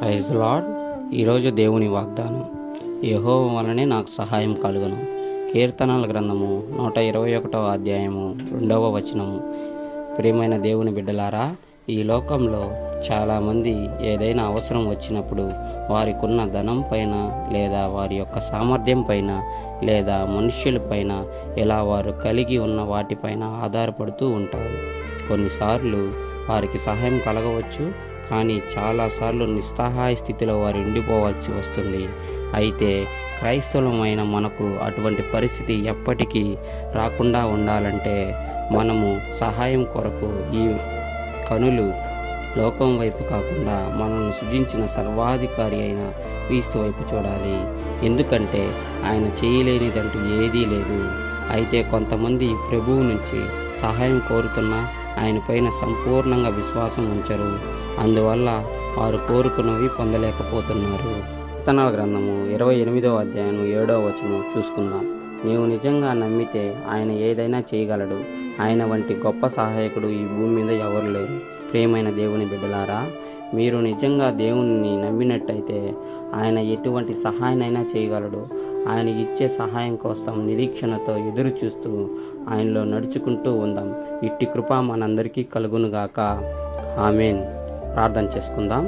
Praise lord ఈరోజు దేవుని వాగ్దానం. యహో వలనే నాకు సహాయం కలుగును. కీర్తనల గ్రంథము నూట ఇరవై ఒకటవ అధ్యాయము రెండవ వచనము. ప్రియమైన దేవుని బిడ్డలారా ఈ లోకంలో చాలామంది ఏదైనా అవసరం వచ్చినప్పుడు వారికున్న ధనం పైన లేదా వారి యొక్క సామర్థ్యం పైన లేదా మనుష్యులపైన ఇలా వారు కలిగి ఉన్న వాటిపైన ఆధారపడుతూ ఉంటారు. కొన్నిసార్లు వారికి సహాయం కలగవచ్చు కానీ చాలాసార్లు నిస్సహాయ స్థితిలో వారు ఉండిపోవాల్సి వస్తుంది. అయితే క్రైస్తవులమైన మనకు అటువంటి పరిస్థితి ఎప్పటికీ రాకుండా ఉండాలంటే మనము సహాయం కొరకు ఈ కనులు లోకం వైపు కాకుండా మనల్ని సృజించిన సర్వాధికారి అయిన క్రీస్తు వైపు చూడాలి. ఎందుకంటే ఆయన చేయలేనిదంటూ ఏదీ లేదు. అయితే కొంతమంది ప్రభువు నుంచి సహాయం కోరుతున్నా ఆయన పైన సంపూర్ణంగా విశ్వాసం ఉంచరు. అందువల్ల వారు కోరుకున్నవి పొందలేకపోతున్నారు. కీర్తనల గ్రంథము ఇరవై ఎనిమిదవ అధ్యాయం ఏడవ వచనం చూసుకుందాం. నీవు నిజంగా నమ్మితే ఆయన ఏదైనా చేయగలడు. ఆయన వంటి గొప్ప సహాయకుడు ఈ భూమి మీద ఎవరు లేరు. ప్రియమైన దేవుని బిడ్డలారా మీరు నిజంగా దేవుని నమ్మినట్టయితే ఆయన ఎటువంటి సహాయనైనా చేయగలడు. ఆయన ఇచ్చే సహాయం కోసం నిరీక్షణతో ఎదురు చూస్తూ ఆయనలో నడుచుకుంటూ ఉందాం. ఇట్టి కృప మనందరికీ కలుగునుగాక. ఆమెన్. ప్రార్థన చేసుకుందాం.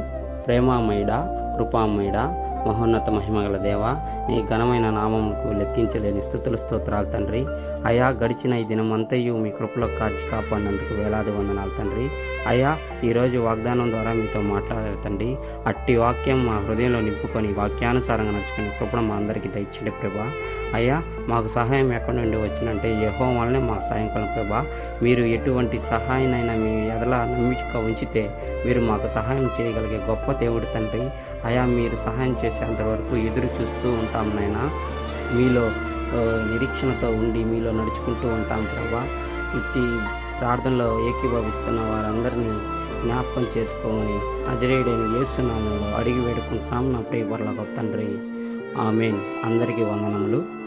ప్రేమామయుడ కృపామయుడ మహోన్నత మహిమగల దేవ నీ ఘనమైన నామముకు లెక్కించలేని స్థుతుల స్తోత్రాలు తండ్రి. అయా గడిచిన ఈ దినమంతయు మీ కృపలో కాచి కాపాడినందుకు వేలాది వందనాలు తండ్రి. అయా ఈరోజు వాగ్దానం ద్వారా మీతో మాట్లాడారు తండ్రి. అట్టి వాక్యం మా హృదయంలో నింపుకొని వాక్యానుసారంగా నడుచుకుని కృపణ మా అందరికీ దయచండి ప్రభా. అయ్యా మాకు సహాయం ఎక్కడి నుండి వచ్చినంటే యహో వల్లనే మాకు సాయం కలం ప్రభా. మీరు ఎటువంటి సహాయానైనా మీ ఎదల నమ్మిక ఉంచితే మీరు మాకు సహాయం చేయగలిగే గొప్ప దేవుడు తండ్రి. అయా మీరు సహాయం చేసేంత వరకు ఎదురు చూస్తూ ఉంటాం నాయనా. మీలో నిరీక్షణతో ఉండి మీలో నడుచుకుంటూ ఉంటాం ప్రభా. ఇట్టి ప్రార్థనలో ఏకీభవిస్తున్న వారందరినీ జ్ఞాపకం చేసుకోమని అజరేయుడైన యేసునామంలో అడిగి వేడుకుంటున్నాం. నా ప్రియ గొప్ప తండ్రి. ఆమెన్. అందరికీ వందనములు.